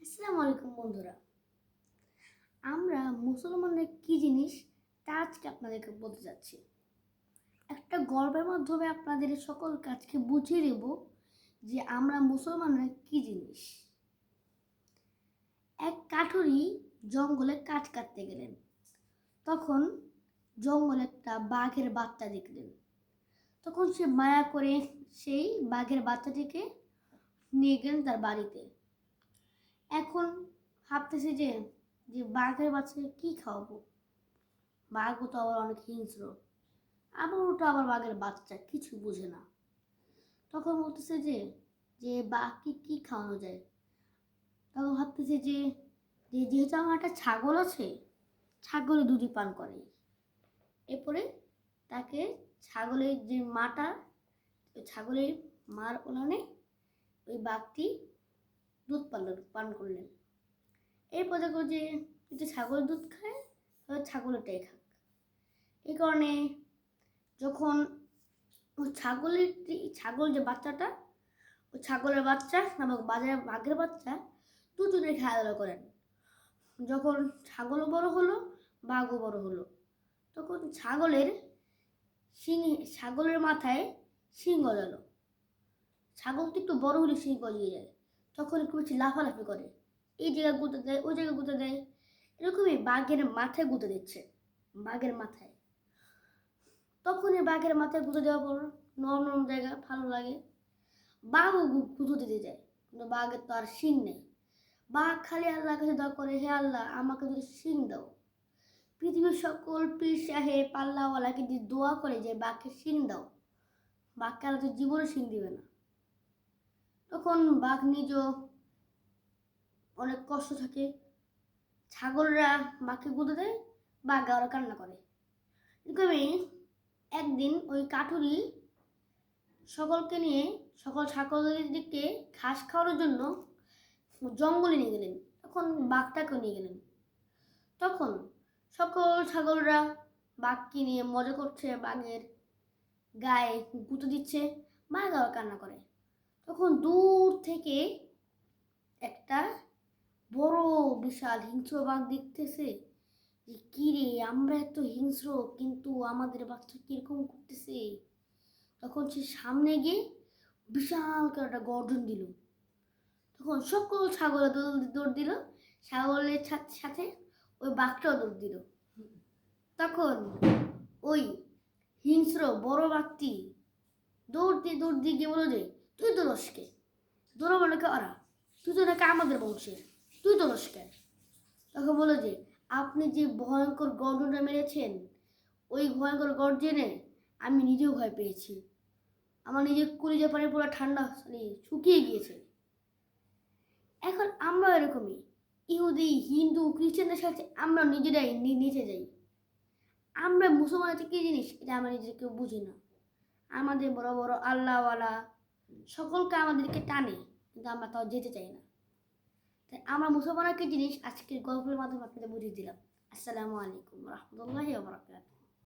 আসসালামু আলাইকুম, বন্ধুরা। আমরা মুসলমানরা কি জিনিস? তা আজকে আপনাদেরকে বলতে যাচ্ছি। একটা গল্পের মাধ্যমে আপনাদের সকল কাজকে বুঝিয়ে দেব যে আমরা মুসলমানরা কি জিনিস। এক কাঠুরি জঙ্গলে কাঠ কাটতে গেলেন। তখন জঙ্গলে একটা বাঘের বাচ্চা দেখলেন। তখন সে মায়া করে সেই বাঘের বাচ্চাটিকে নিয়ে গেলেন তার বাড়িতে। এখন ভাবতেছে যে যে বাঘের বাচ্চাকে কি খাওয়াবো? বাঘও তো আবার অনেক হিংস্র। আবার ওটা আবার বাঘের বাচ্চা, কিছু বুঝে না। তখন বলতেছে যে যে বাঘকে কি খাওয়ানো যায়? তখন ভাবতেছে যে যে যেহেতু আমার একটা ছাগল আছে ছাগলে দুধই পান করে। এরপরে তাকে ছাগলের যে মাটা ছাগলের মার ওলানে ওই বাঘটি দুধ পান পান করলেন। এরপর দেখো যে যদি ছাগল দুধ খায়, তাহলে ছাগলটাই খাক। এই কারণে যখন ওই ছাগলের ছাগল যে বাচ্চাটা, ওই ছাগলের বাচ্চা নামক বাজারে বাঘের বাচ্চা দুজনে খেলাধুলা করেন। যখন ছাগলও বড় হলো, বাঘও বড় হলো, তখন ছাগলের শিং ছাগলের মাথায় শিং গজালো। ছাগল তো একটু বড় হলে শিং গজিয়ে যায়। তখন বেশি লাফালাফি করে। এই জায়গায় গুঁতে দেয়, ওই জায়গায় গুঁতে দেয়। এরকমই বাঘের মাথায় গুঁতে দিচ্ছে, বাঘের মাথায়। তখন এই বাঘের মাথায় গুঁতে দেওয়ার পর নরম নরম জায়গা, ভালো লাগে। বাঘও গুঁতো দিতে যায়, কিন্তু বাঘের তো আর শিং নেই। বাঘ খালি আল্লাহর কাছে দোয়া করে, হে আল্লাহ, আমাকে যদি শিং দাও। পৃথিবীর সকল পীর সাহেব পাল্লাওয়ালাকে যদি দোয়া করে যে বাঘকে শিং দাও, বাঘকে আল্লাহ তো জীবনে শিং দিবে না। তখন বাঘ নিজ অনেক কষ্ট থাকে, ছাগলরা বাঘকে গুঁতে দেয় বাঘ ওরা কান্না করে। এরকমই একদিন ওই কাঠুরি সকলকে নিয়ে, সকল ছাগলদেরকে ঘাস খাওয়ানোর জন্য জঙ্গলে নিয়ে গেলেন। তখন বাঘটাকেও নিয়ে গেলেন। তখন সকল ছাগলরা বাঘকে নিয়ে মজা করছে, বাঘের গায়ে গুঁতো দিচ্ছে বাঘ আবার কান্না করে। তখন দূর থেকে একটা বড় বিশাল হিংস্র বাঘ দেখতেছে যে কি রে আমরা এত হিংস্র, কিন্তু আমাদের বাচ্চা কীরকম করতেছে? তখন সে সামনে গিয়ে বিশাল করে একটা গর্জন দিল। তখন সকল ছাগল দৌড় দিল। ছাগলের সাথে ওই বাঘটাও দৌড় দিল। তখন ওই হিংস্র বড় বাঘটি দৌড় দিয়ে দৌড় দিয়ে গিয়ে বলো যে তুই তো রসকে দৌড়ো মানে ওরা? তুই তো নাকি আমাদের বংশের। তুই তো রসকে তখন বলো যে, আপনি যে ভয়ঙ্কর গর্জনটা মেরেছেন, ওই ভয়ঙ্কর গর্জনে আমি নিজেও ভয় পেয়েছি। আমার নিজের কলিজা পানি পুরো ঠান্ডা মানে শুকিয়ে গিয়েছে। এখন আমরা এরকমই, ইহুদি, হিন্দু, খ্রিস্টানদের সাথে আমরা নিজেরাই নিচে যাই। আমরা মুসলমান আছে কি জিনিস? এটা আমরা নিজেকে বুঝি না। আমাদের বড় বড় আল্লাহওয়ালা সকলকে আমাদেরকে টানে, কিন্তু আমরা তাও যেতে চাই না। তাই আমরা মুসলমানের কি জিনিস আজকের গল্পের মাধ্যমে আপনাদের বুঝিয়ে দিলাম। আসসালামু আলাইকুম রহমতুল্লাহ ওয়া বারাকাতুহু।